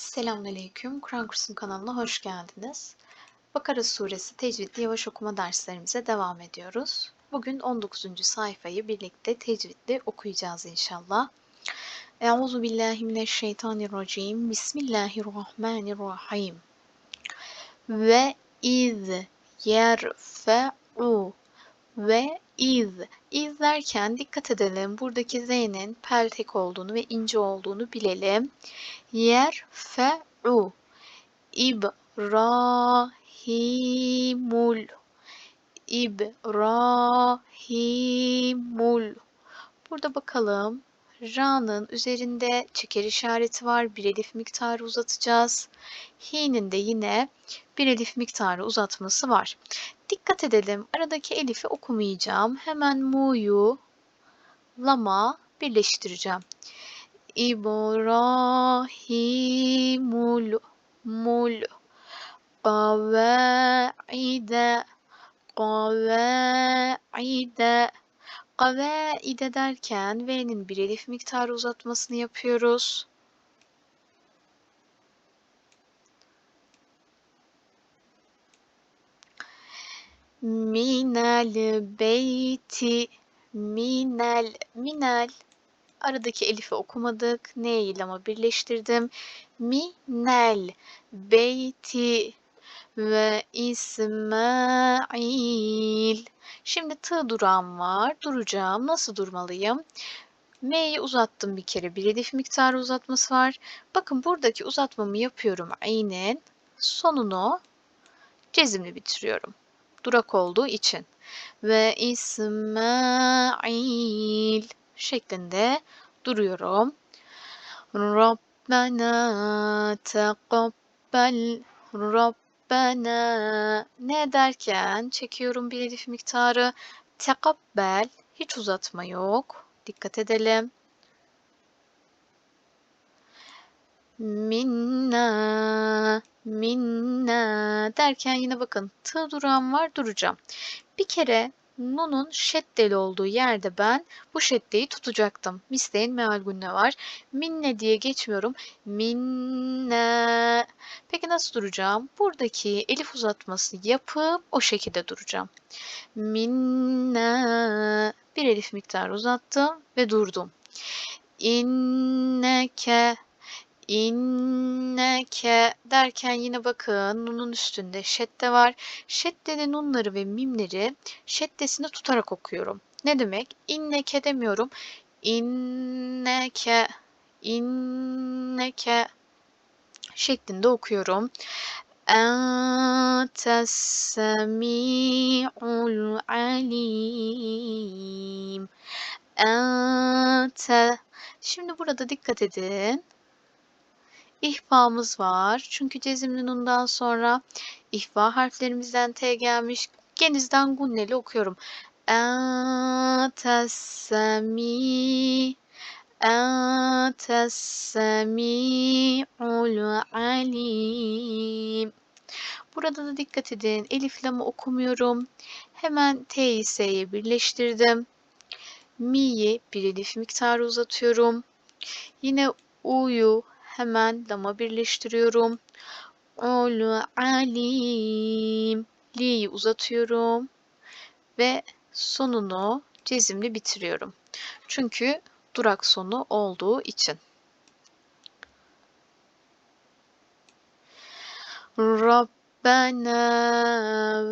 Selamünaleyküm. Kur'an Kursum kanalına hoş geldiniz. Bakara suresi tecvidli yavaş okuma derslerimize devam ediyoruz. Bugün 19. sayfayı birlikte tecvidli okuyacağız inşallah. Euzu billahi mineşşeytanirracim. Bismillahirrahmanirrahim. Ve iz yerfe'u ve iz. İz derken dikkat edelim. Buradaki Z'nin peltek olduğunu ve ince olduğunu bilelim. Yerfe'u İbrahimul İbrahimul Burada bakalım. Ra'nın üzerinde çeker işareti var. Bir elif miktarı uzatacağız. Hi'nin de yine bir elif miktarı uzatması var. Dikkat edelim. Aradaki elifi okumayacağım. Hemen mu'yu lama birleştireceğim. İbrahimul mul kavaide kavaide kavaide derken V'nin bir elif miktarı uzatmasını yapıyoruz. Minel beyti minel minel aradaki elifi okumadık. Ne ile ama birleştirdim. Minel beyti ve İsmail. Şimdi tı durağım var. Duracağım. Nasıl durmalıyım? M'yi uzattım bir kere. Bir elif miktarı uzatması var. Bakın buradaki uzatmamı yapıyorum. Aynen. Sonunu cezimli bitiriyorum durak olduğu için. Ve İsmail şeklinde duruyorum. Rabbena teqabbel Rabbena ne derken çekiyorum bir elif miktarı. Tekabbel hiç uzatma yok. Dikkat edelim. Minna minna derken yine bakın tı durağım var duracağım. Bir kere nunun şeddeli olduğu yerde ben bu şeddeyi tutacaktım. Misleyin meal günne var. Minne diye geçmiyorum. Minne. Peki nasıl duracağım? Buradaki elif uzatması yapıp o şekilde duracağım. Minne. Bir elif miktarı uzattım ve durdum. İnneke İnneke derken yine bakın nunun üstünde şedde var. Şeddenin nunları ve mimleri şeddesini tutarak okuyorum. Ne demek? İnneke demiyorum. İnneke inneke şeklinde okuyorum. Entes semi'ul alim. Ente Şimdi burada dikkat edin ihfamız var. Çünkü cezimli nundan sonra ihfa harflerimizden T gelmiş. Genizden gunneli okuyorum. Entessemi Entessemi'ul alim Burada da dikkat edin. Elif lamı okumuyorum. Hemen T'yi S'ye birleştirdim. Mi'yi bir elif miktarı uzatıyorum. Yine U'yu hemen lama birleştiriyorum. Olu alim. Li'yi uzatıyorum. Ve sonunu cezimli bitiriyorum. Çünkü durak sonu olduğu için. Rabbena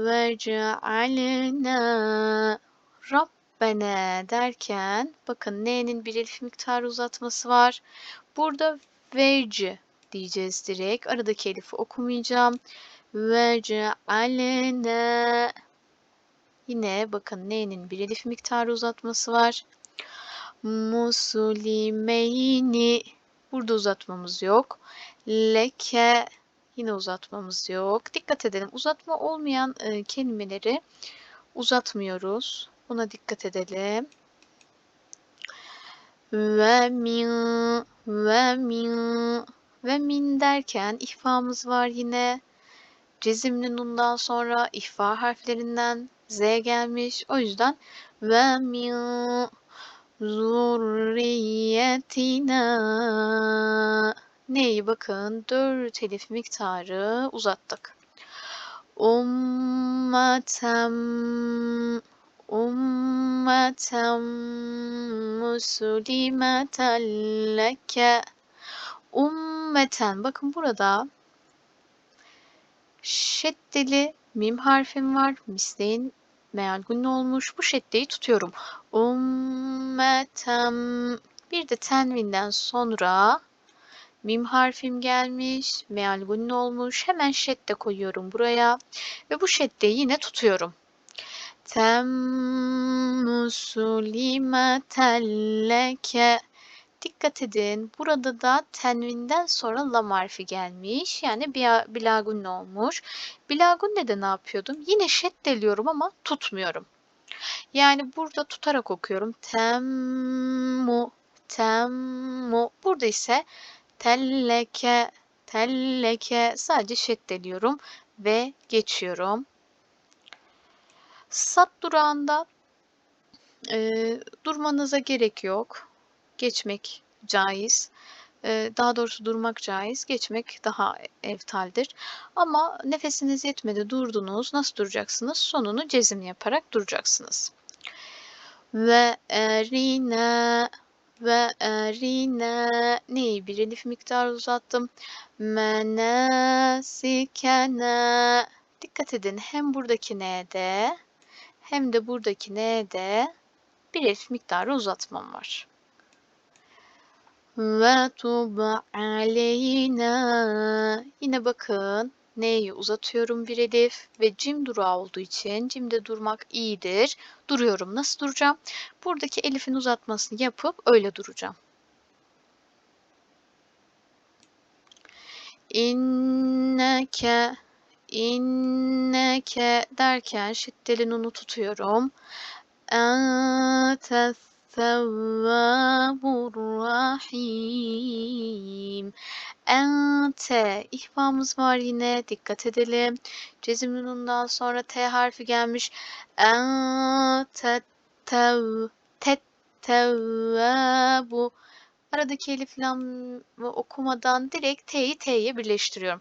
vece'alna Rabbena derken bakın N'nin bir elif miktarı uzatması var. Burada Veci diyeceğiz direkt. Aradaki elifi okumayacağım. Vece'alne Yine bakın N'nin bir elif miktarı uzatması var. Muslimeyni Burada uzatmamız yok. Leke Yine uzatmamız yok. Dikkat edelim. Uzatma olmayan e, kelimeleri uzatmıyoruz. Buna dikkat edelim. Ve min ve min ve min derken ihfamız var yine. Cezimli nundan sonra ihfa harflerinden Z gelmiş. O yüzden ve min zurriyetina neyi bakın 4 elif miktarı uzattık. Ummatem ummeten muslimeten leke ummeten bakın burada şeddeli mim harfim var. Misleyin meal gunne olmuş. Bu şeddeyi tutuyorum. Ummetem bir de tenvinden sonra mim harfim gelmiş. Meal gunne olmuş. Hemen şedde koyuyorum buraya. Ve bu şeddeyi yine tutuyorum. Tem muslimetelleke Dikkat edin. Burada da tenvinden sonra lam harfi gelmiş. Yani bilagunne olmuş. Bilagunne'de ne yapıyordum? Yine şeddeliyorum ama tutmuyorum. Yani burada tutarak okuyorum. Temmu, temmu. Burada ise telleke, telleke. Sadece şeddeliyorum ve geçiyorum. Sat durağında e, durmanıza gerek yok geçmek caiz. Daha doğrusu durmak caiz, geçmek daha evtaldir. Ama nefesiniz yetmedi, durdunuz. Nasıl duracaksınız? Sonunu cezim yaparak duracaksınız. Ve erine ve erine neyi bir elif miktar uzattım. Menasikene dikkat edin hem buradaki ne'de hem de buradaki ne'de bir elif miktarı uzatmam var ve tub aleyna. Yine bakın neyi uzatıyorum bir elif ve cim durağı olduğu için cimde durmak iyidir. Duruyorum. Nasıl duracağım? Buradaki elifin uzatmasını yapıp öyle duracağım. İnneke inneke derken şiddeli nunu tutuyorum. Entes Tevvabur Rahim. Ente. İhfamız var yine. Dikkat edelim. Cezimlundan sonra T harfi gelmiş. Ente tev. Tet tevvabu. Aradaki elif lam okumadan direkt T'yi T'ye birleştiriyorum.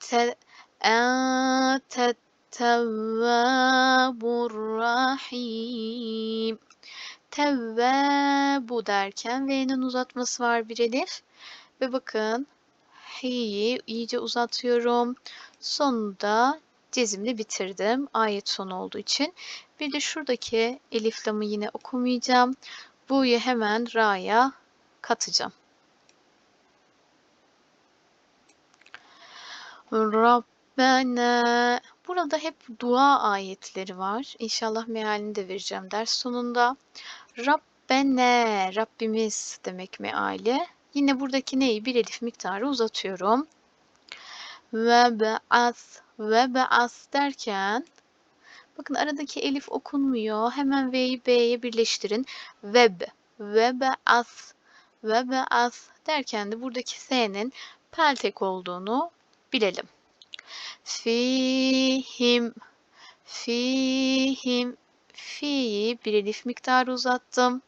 Te, ente tevvabur rahim bu derken V'nin uzatması var bir elif. Ve bakın hi'yi iyice uzatıyorum. Sonunda cezimli bitirdim. Ayet sonu olduğu için. Bir de şuradaki elif lamı yine okumayacağım. Bu'yu hemen ra'ya katacağım. Rabbena Burada hep dua ayetleri var. İnşallah mealini de vereceğim ders sonunda. Rabbene, Rabbimiz demek meali. Yine buradaki neyi bir elif miktarı uzatıyorum. Ve be'as, ve be'as derken bakın aradaki elif okunmuyor. Hemen V'yi B'ye birleştirin. Web, ve be'as, ve be'as derken de buradaki S'nin peltek olduğunu bilelim. Fihim, fihim, fi'yi bir elif miktarı uzattım.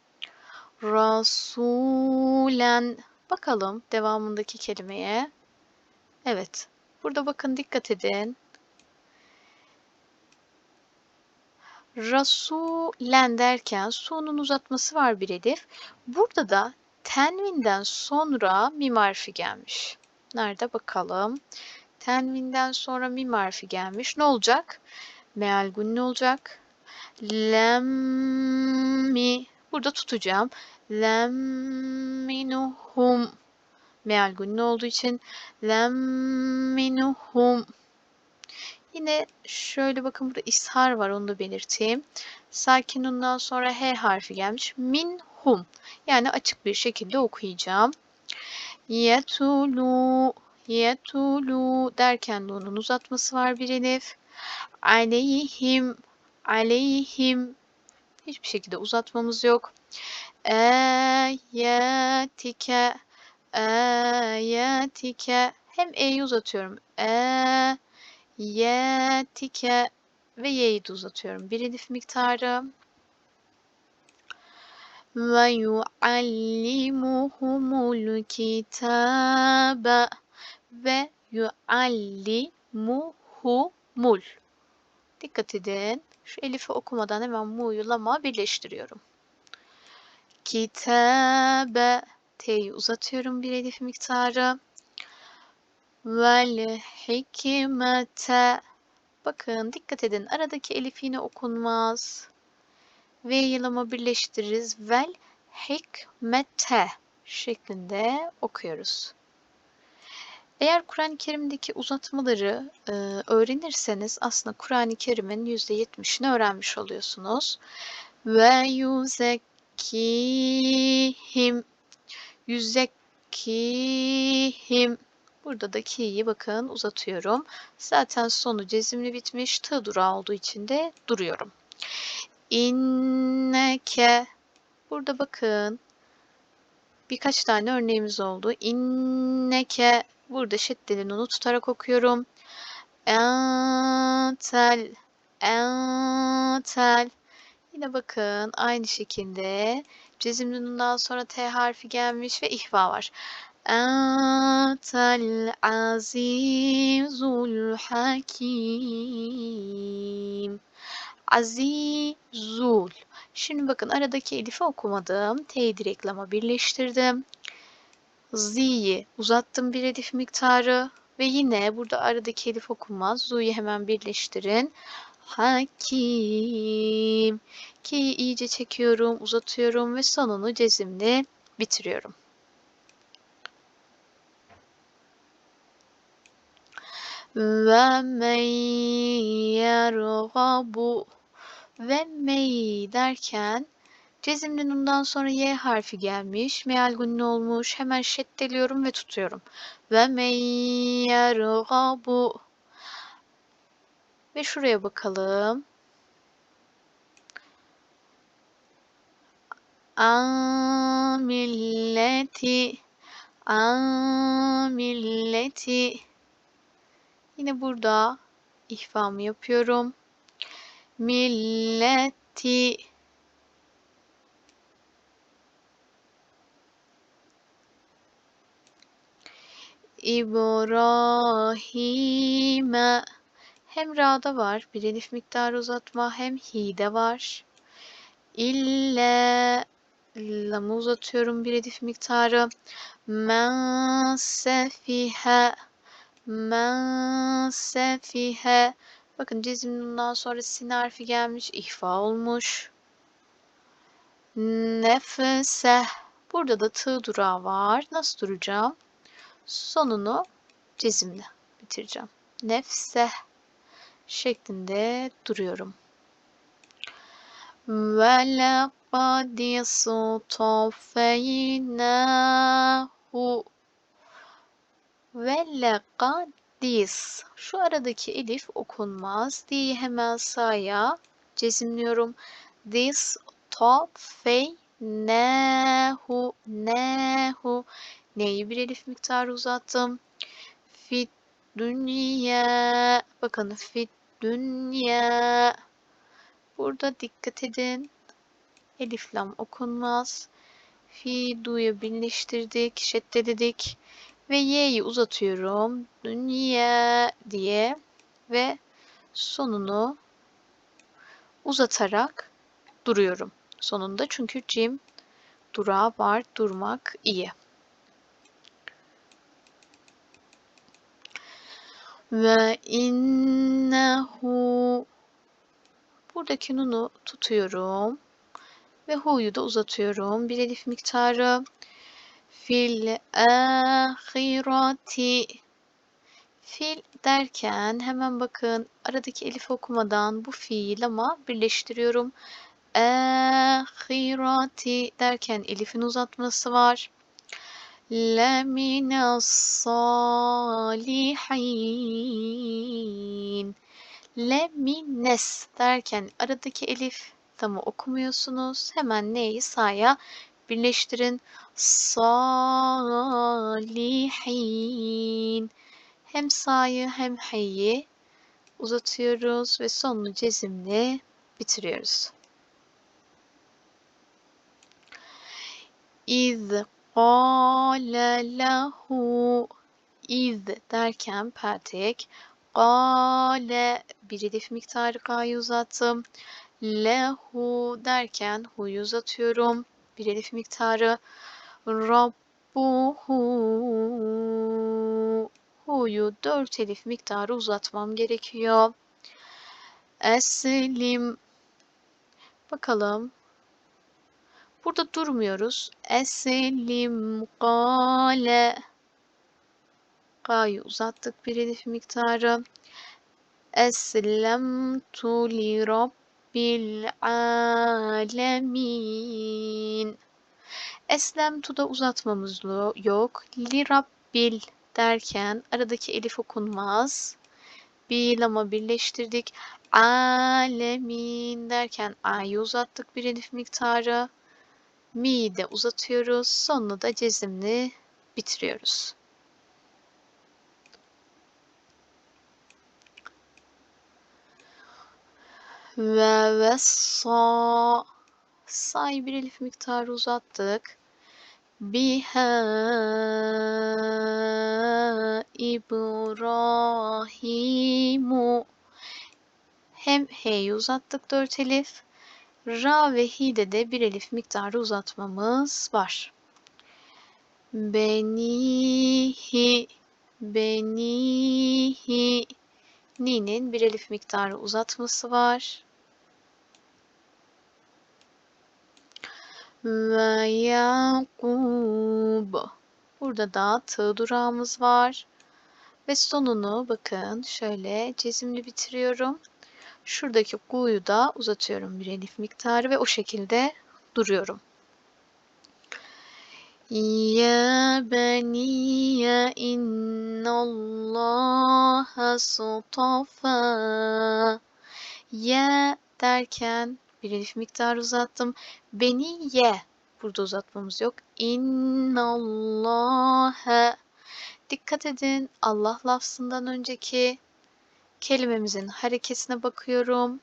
Rasulen. Bakalım devamındaki kelimeye. Evet. Burada bakın dikkat edin. Rasulen derken su'nun uzatması var bir elif. Burada da tenvinden sonra mim harfi gelmiş. Nerede bakalım. Tenvinden sonra mim harfi gelmiş. Ne olacak? Meal gunne olacak. Lemmi. Burada tutacağım. Lemminuhum. Meal gunne olduğu için lemminuhum. Yine şöyle bakın burada ishar var onu da belirteyim. Sakinundan sonra H harfi gelmiş. Minhum. Yani açık bir şekilde okuyacağım. Yetulu yetulu derken nunun uzatması var bir elif. Aleyhim aleyhim hiçbir şekilde uzatmamız yok. Eyetike eyetike hem e'yi uzatıyorum. E yetike ve y'yi de uzatıyorum. Bir elif miktarı. Ve yuallimuhumul kitabe ve yuallimuhumul. Dikkat edin. Şu elifi okumadan hemen mu'yu lama birleştiriyorum. Kitabe T'yi uzatıyorum bir elif miktarı. Vel hikmete Bakın dikkat edin aradaki elif yine okunmaz. V yılama birleştiririz. Vel hikmete şeklinde okuyoruz. Eğer Kur'an-ı Kerim'deki uzatmaları e, öğrenirseniz aslında Kur'an-ı Kerim'in %70'ini öğrenmiş oluyorsunuz. Ve yüzekkihim yüzekkihim Burada da ki'yi bakın uzatıyorum. Zaten sonu cezimli bitmiş. Tı durağı olduğu için de duruyorum. İnneke Burada bakın birkaç tane örneğimiz oldu. İnneke Burada şeddeli nunu tutarak okuyorum. Entel Entel Yine bakın aynı şekilde cezimli nundan sonra T harfi gelmiş ve ihva var. Entel azizul hakim. Azizul. Şimdi bakın aradaki elifi okumadım. T'yi direklama birleştirdim. Z'yi uzattım bir elif miktarı. Ve yine burada aradaki elif okunmaz. Zu'yu hemen birleştirin. Hakim. Ki'yi iyice çekiyorum, uzatıyorum ve sonunu cezimle bitiriyorum. ve men yergabu ve mey derken cezimli nundan sonra y harfi gelmiş. Meal gunni olmuş. Hemen şeddeliyorum ve tutuyorum. Ve men yergabu ve şuraya bakalım. Amilleti Amilleti Yine burada ihfamı yapıyorum. Milleti İbrahim'e hem ra'da var bir elif miktarı uzatma hem hi'de var. İlle lamı uzatıyorum bir elif miktarı. Men sefihe. Bakın cezimden sonra sin harfi gelmiş. ihfa olmuş. Nefese. Burada da tığ durağı var. Nasıl duracağım? Sonunu cezimle bitireceğim. Nefse şeklinde duruyorum. Ve lekad stafeynahu ve lekadis. Şu aradaki elif okunmaz. Di'yi hemen sağa cezimliyorum. This top fey nehu nehu neyi bir elif miktarı uzattım. Fit dünya bakın fit dünya burada dikkat edin elif lam okunmaz. Fi du'yu birleştirdik, şeddeledik ve y'yi uzatıyorum. Dünya diye ve sonunu uzatarak duruyorum. Sonunda çünkü cim durağı var. Durmak iyi. Ve innehu buradaki nunu tutuyorum ve hu'yu da uzatıyorum. Bir elif miktarı fil ahireti fil derken hemen bakın aradaki elif okumadan bu fiil ama birleştiriyorum. Ahireti derken elifin uzatması var. Lemine salihin Lemines derken aradaki elif tamı okumuyorsunuz. Hemen neyi sağya birleştirin. Salihin. Hem sa'yı hem he'yi uzatıyoruz ve sonunu cezimle bitiriyoruz. İz qâle lehu iz derken peltek Gale bir elif miktarı K'yı uzattım. Lehu derken hu'yu uzatıyorum. Bir elif miktarı. Rabbuhu hu'yu dört elif miktarı uzatmam gerekiyor. Eslim bakalım. Burada durmuyoruz. Eslim gale K'yı uzattık bir elif miktarı. Eslemtu li rabbil alemin. Eslemtu'da uzatmamız yok. Li rabbil derken aradaki elif okunmaz. Bil ama birleştirdik. Alemin derken a'yı uzattık bir elif miktarı. Mi'yi de uzatıyoruz. Sonunu da cezimli bitiriyoruz. Ve ve sa say bir elif miktarı uzattık. Biha İbrahimu hem H'yi uzattık dört elif. Ra ve Hi'de de bir elif miktarı uzatmamız var. Benihi Benihi Ni'nin bir elif miktarı uzatması var. Ve Yakub. Burada da tığ durağımız var. Ve sonunu bakın şöyle cezimli bitiriyorum. Şuradaki ku'yu da uzatıyorum bir elif miktarı ve o şekilde duruyorum. Ya beniye innallaha sutafa Ya derken bir elif miktarı uzattım. Beni ye. Burada uzatmamız yok. İnnallâhe. Dikkat edin. Allah lafzından önceki kelimemizin hareketine bakıyorum.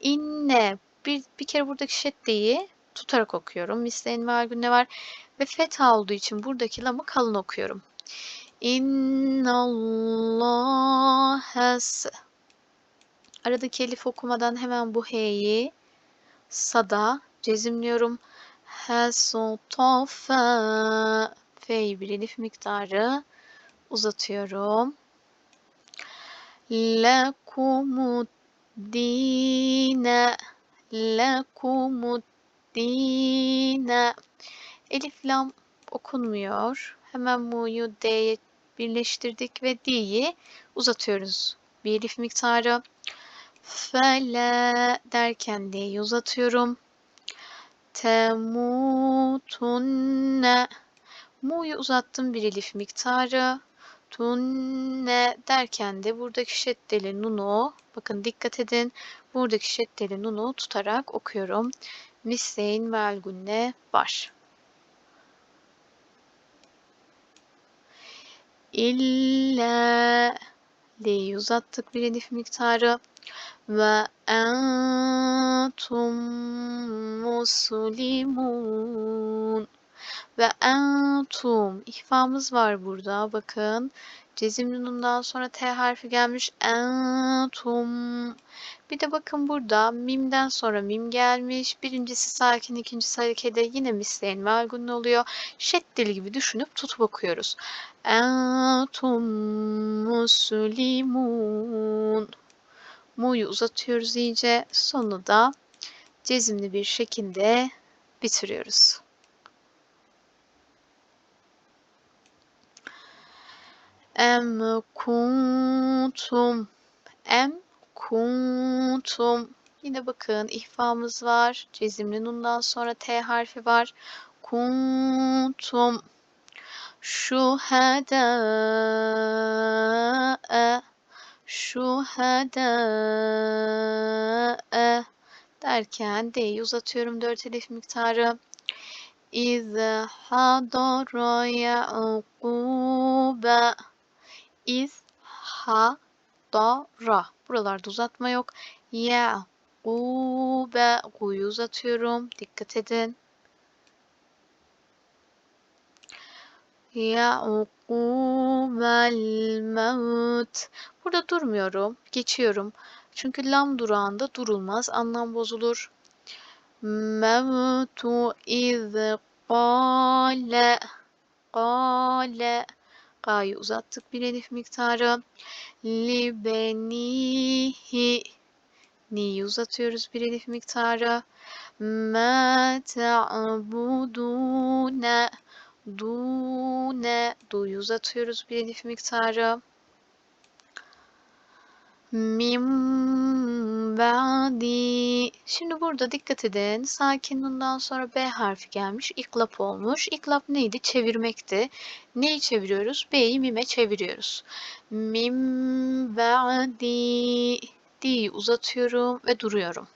İnne. Bir, bir kere buradaki şeddeyi tutarak okuyorum. Misleyin ve ne var? Ve fetha olduğu için buradaki lamı kalın okuyorum. İnnallâhes. Aradaki elif okumadan hemen bu H'yi sada cezimliyorum. Hesotofe F'yi bir elif miktarı uzatıyorum. Lekumuddine Lekumuddine Elif lam okunmuyor. Hemen mu'yu D'ye birleştirdik ve D'yi uzatıyoruz. Bir elif miktarı. Fele derken D'yi uzatıyorum. Temutunne Mu'yu uzattım bir elif miktarı. Tunne derken de buradaki şeddeli nunu bakın dikkat edin buradaki şeddeli nunu tutarak okuyorum. Misleyn vel gunne var. İlla L'yi uzattık bir elif miktarı ve entum muslimun ve entum. İhfamız var burada bakın. Cezimli nundan sonra t harfi gelmiş. Entum. Bir de bakın burada mimden sonra mim gelmiş. Birincisi sakin ikincisi harekede yine misleyin velgun oluyor. Şeddeli gibi düşünüp tutup okuyoruz. Entum muslimun. Mu'yu uzatıyoruz iyice. Sonu da cezimli bir şekilde bitiriyoruz. Em kuntum em kuntum Yine bakın ihfamız var. Cezimli nundan sonra T harfi var. Kuntum şuhada şuhedâe derken D'yi uzatıyorum dört elif miktarı. İz hadara Ya'kube İz hadara Buralarda uzatma yok. Ya'kube Gu'yu uzatıyorum. Dikkat edin. ya'qubel mevt. Burada durmuyorum, geçiyorum. Çünkü lam durağında durulmaz, anlam bozulur. Mevtu iz qale qale Ga'yı uzattık bir elif miktarı. Libenihi Ni'yi uzatıyoruz bir elif miktarı. Ma ta'budune Dune Du'yu uzatıyoruz bir elif miktarı. Min ba'di. Şimdi burada dikkat edin. Sakin bundan sonra B harfi gelmiş. İklap olmuş. İklap neydi? Çevirmekti. Neyi çeviriyoruz? B'yi mime çeviriyoruz. Min ba'di. Di'yi uzatıyorum ve duruyorum.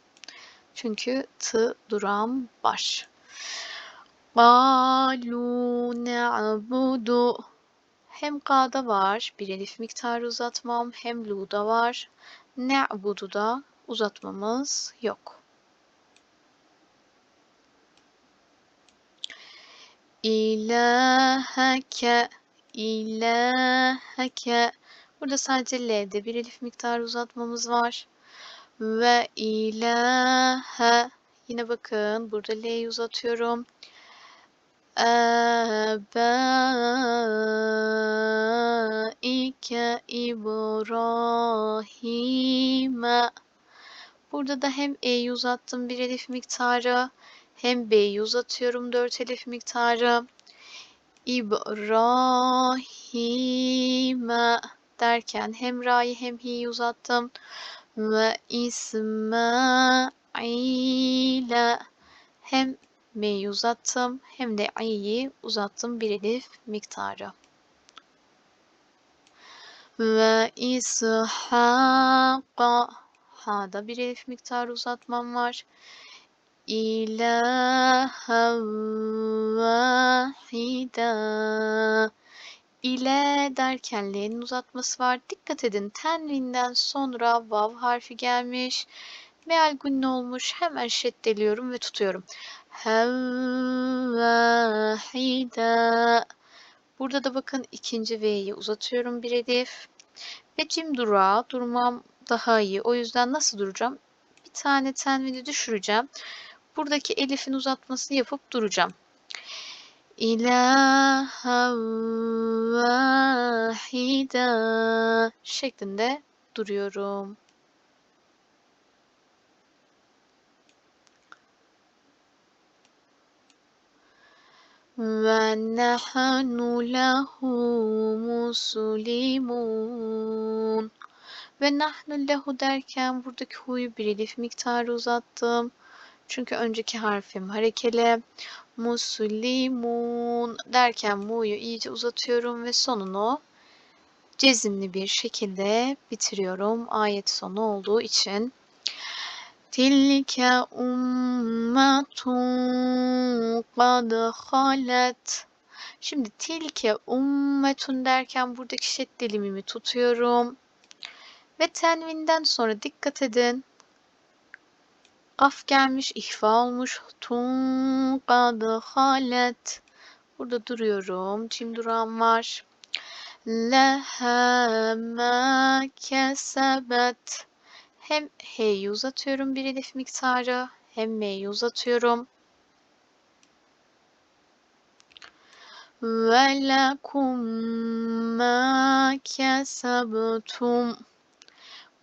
Çünkü t duram var. Qalu na'budu hem K'da var bir elif miktarı uzatmam hem Lu'da var. Ne'budu'da uzatmamız yok. İlaheke İlaheke Burada sadece L'de bir elif miktarı uzatmamız var. Ve ilahe Yine bakın burada L'yi uzatıyorum. Âbâike İbrahim'e Burada da hem E'yi uzattım bir elif miktarı hem B'yi uzatıyorum dört elif miktarı. İbrahim'e derken hem Ra'yı hem Hi'yi uzattım. Ve İsmail'e hem M'yi uzattım hem de I'yi uzattım bir elif miktarı. Ve İshak'a Ha'da bir elif miktarı uzatmam var. İlahen vahida ile derken L'nin uzatması var. Dikkat edin tenvinden sonra vav harfi gelmiş. Meal gunne olmuş. Hemen şeddeliyorum ve tutuyorum. Hevvahida. Burada da bakın ikinci V'yi uzatıyorum bir elif. Ve cim durağı durmam daha iyi. O yüzden nasıl duracağım? Bir tane tenvini düşüreceğim. Buradaki elifin uzatmasını yapıp duracağım. İlahen vahida şeklinde duruyorum. Nahnu lehu muslimun ve nahnu lehu derken buradaki hu'yu bir elif miktarı uzattım. Çünkü önceki harfim harekeli. Muslimun derken mu'yu iyice uzatıyorum ve sonunu cezimli bir şekilde bitiriyorum. Ayet sonu olduğu için. Tilke ummetun kad halet. Şimdi tilke ummetun derken buradaki şeddelimimi tutuyorum. Ve tenvinden sonra dikkat edin. Af gelmiş, ihfa olmuş. Tun kad halet. Burada duruyorum. Cim durağım var. Leha ma kesebet. Hem H'yi uzatıyorum bir elif miktarı hem M'yi uzatıyorum. Ve lekum ma.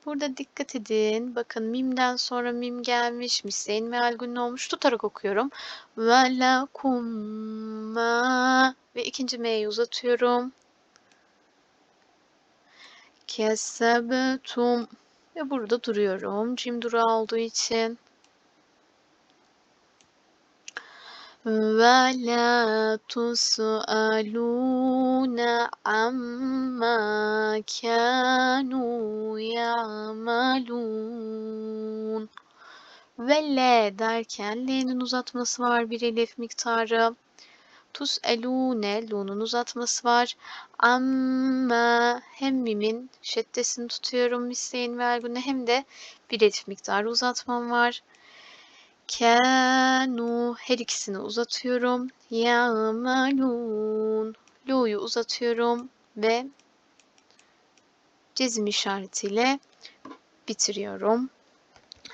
Burada dikkat edin. Bakın mimden sonra mim gelmiş. Misleyin meal günlü olmuş. Tutarak okuyorum. Ve lekum ve ikinci M'yi uzatıyorum. Kesebtum. Ve burada duruyorum. Cim durağı olduğu için. La tus'alune amma kanu ya'malun. Ve le derken L'nin uzatması var bir elif miktarı. Tus elune lu'nun uzatması var. Amma hem mimin şeddesini tutuyorum misleyin ve ergüne hem de bir elif miktarı uzatmam var. Kanu her ikisini uzatıyorum. Ya'malun Lu'yu uzatıyorum ve cezim işaretiyle bitiriyorum.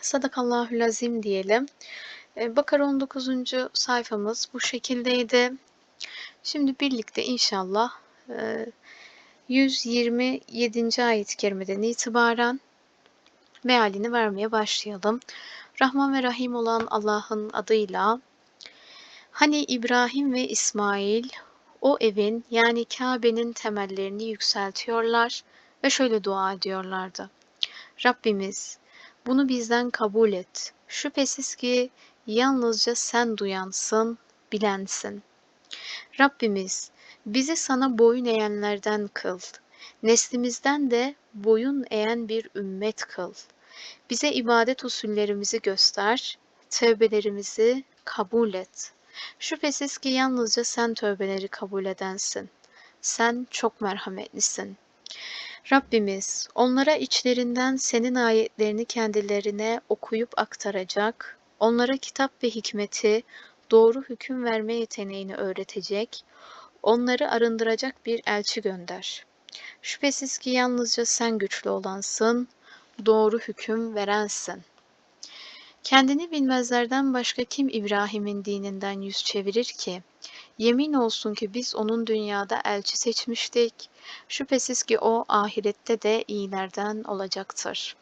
Sadakallahül azim diyelim. Ee, Bakara 19. sayfamız bu şekildeydi. Şimdi birlikte inşallah 127. ayet-i kerimeden itibaren mealini vermeye başlayalım. Rahman ve Rahim olan Allah'ın adıyla Hani İbrahim ve İsmail o evin yani Kabe'nin temellerini yükseltiyorlar ve şöyle dua ediyorlardı. Rabbimiz bunu bizden kabul et. Şüphesiz ki yalnızca sen duyansın, bilensin. Rabbimiz bizi sana boyun eğenlerden kıl. Neslimizden de boyun eğen bir ümmet kıl. Bize ibadet usullerimizi göster, tövbelerimizi kabul et. Şüphesiz ki yalnızca sen tövbeleri kabul edensin. Sen çok merhametlisin. Rabbimiz onlara içlerinden senin ayetlerini kendilerine okuyup aktaracak, onlara kitap ve hikmeti, doğru hüküm verme yeteneğini öğretecek, onları arındıracak bir elçi gönder. Şüphesiz ki yalnızca sen güçlü olansın, doğru hüküm verensin. Kendini bilmezlerden başka kim İbrahim'in dininden yüz çevirir ki? Yemin olsun ki biz onun dünyada elçi seçmiştik. Şüphesiz ki o ahirette de iyilerden olacaktır.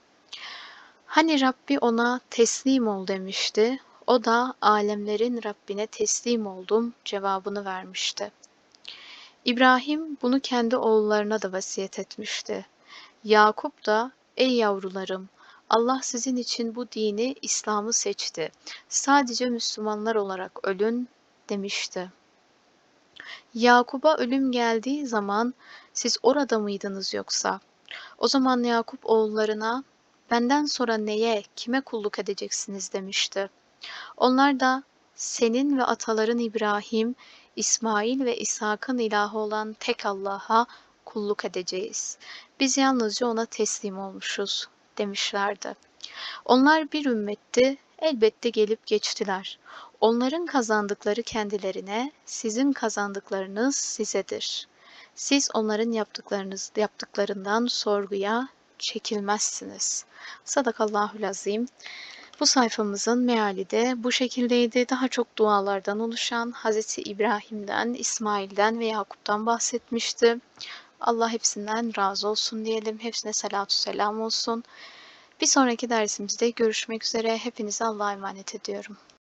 Hani Rabbi ona teslim ol demişti. O da alemlerin Rabbine teslim oldum cevabını vermişti. İbrahim bunu kendi oğullarına da vasiyet etmişti. Yakup da ey yavrularım Allah sizin için bu dini İslam'ı seçti. Sadece Müslümanlar olarak ölün demişti. Yakup'a ölüm geldiği zaman siz orada mıydınız yoksa? O zaman Yakup oğullarına benden sonra neye, kime kulluk edeceksiniz demişti. Onlar da senin ve ataların İbrahim, İsmail ve İshak'ın ilahı olan tek Allah'a kulluk edeceğiz. Biz yalnızca ona teslim olmuşuz demişlerdi. Onlar bir ümmetti, elbette gelip geçtiler. Onların kazandıkları kendilerine, sizin kazandıklarınız sizedir. Siz onların yaptıklarınız yaptıklarından sorguya çekilmezsiniz. Sadakallahül azim. Bu sayfamızın meali de bu şekildeydi. Daha çok dualardan oluşan Hz. İbrahim'den, İsmail'den ve Yakup'tan bahsetmişti. Allah hepsinden razı olsun diyelim. Hepsine selatü selam olsun. Bir sonraki dersimizde görüşmek üzere. Hepinize Allah'a emanet ediyorum.